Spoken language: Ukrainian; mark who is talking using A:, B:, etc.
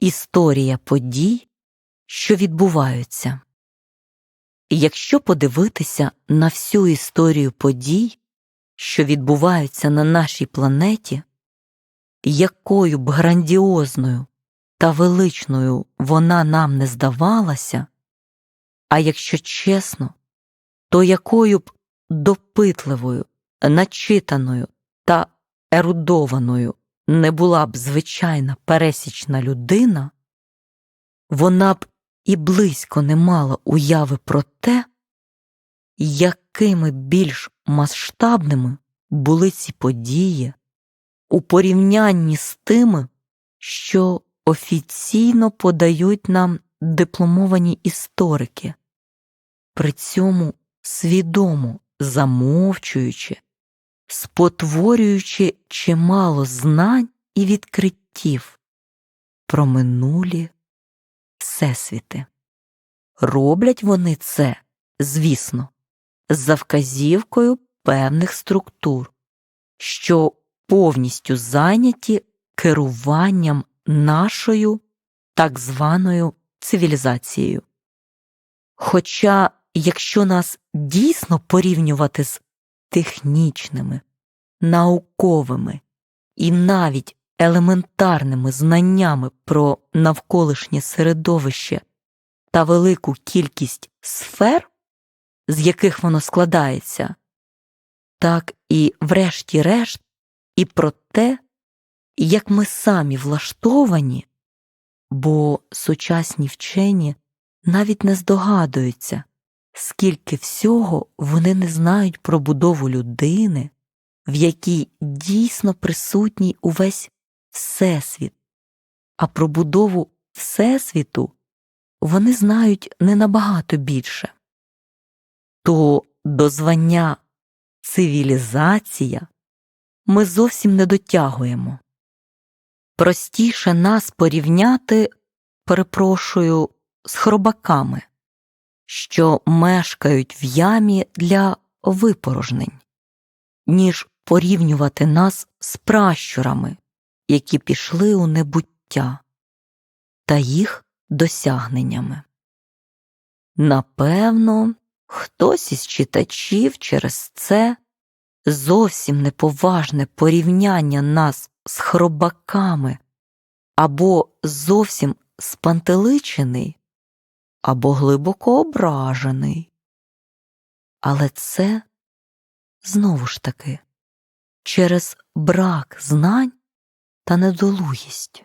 A: історія подій, що відбуваються. Якщо подивитися на всю історію подій, що відбуваються на нашій планеті, якою б грандіозною та величною вона нам не здавалася, а якщо чесно, то якою б допитливою, начитаною та ерудованою не була б звичайна пересічна людина, вона б і близько не мала уяви про те, якими більш масштабними були ці події у порівнянні з тими, що офіційно подають нам дипломовані історики, при цьому свідомо замовчуючи, спотворюючи чимало знань і відкриттів про минулі всесвіти. Роблять вони це, звісно, за вказівкою певних структур, що повністю зайняті керуванням нашою так званою цивілізацією. Хоча, якщо нас дійсно порівнювати з технічними, науковими і навіть елементарними знаннями про навколишнє середовище та велику кількість сфер, з яких воно складається, так і, врешті-решт, і про те, як ми самі влаштовані, бо сучасні вчені навіть не здогадуються, скільки всього вони не знають про будову людини, в якій дійсно присутній увесь Всесвіт, а про будову Всесвіту вони знають не набагато більше. То до звання цивілізація ми зовсім не дотягуємо. Простіше нас порівняти, перепрошую, з хробаками, що мешкають в ямі для випорожнень, ніж порівнювати нас з пращурами, які пішли у небуття, та їх досягненнями. Напевно, хтось із читачів через це зовсім неповажне порівняння нас з хробаками або зовсім спантеличений, або глибоко ображений. Але це знову ж таки через брак знань та недолугість.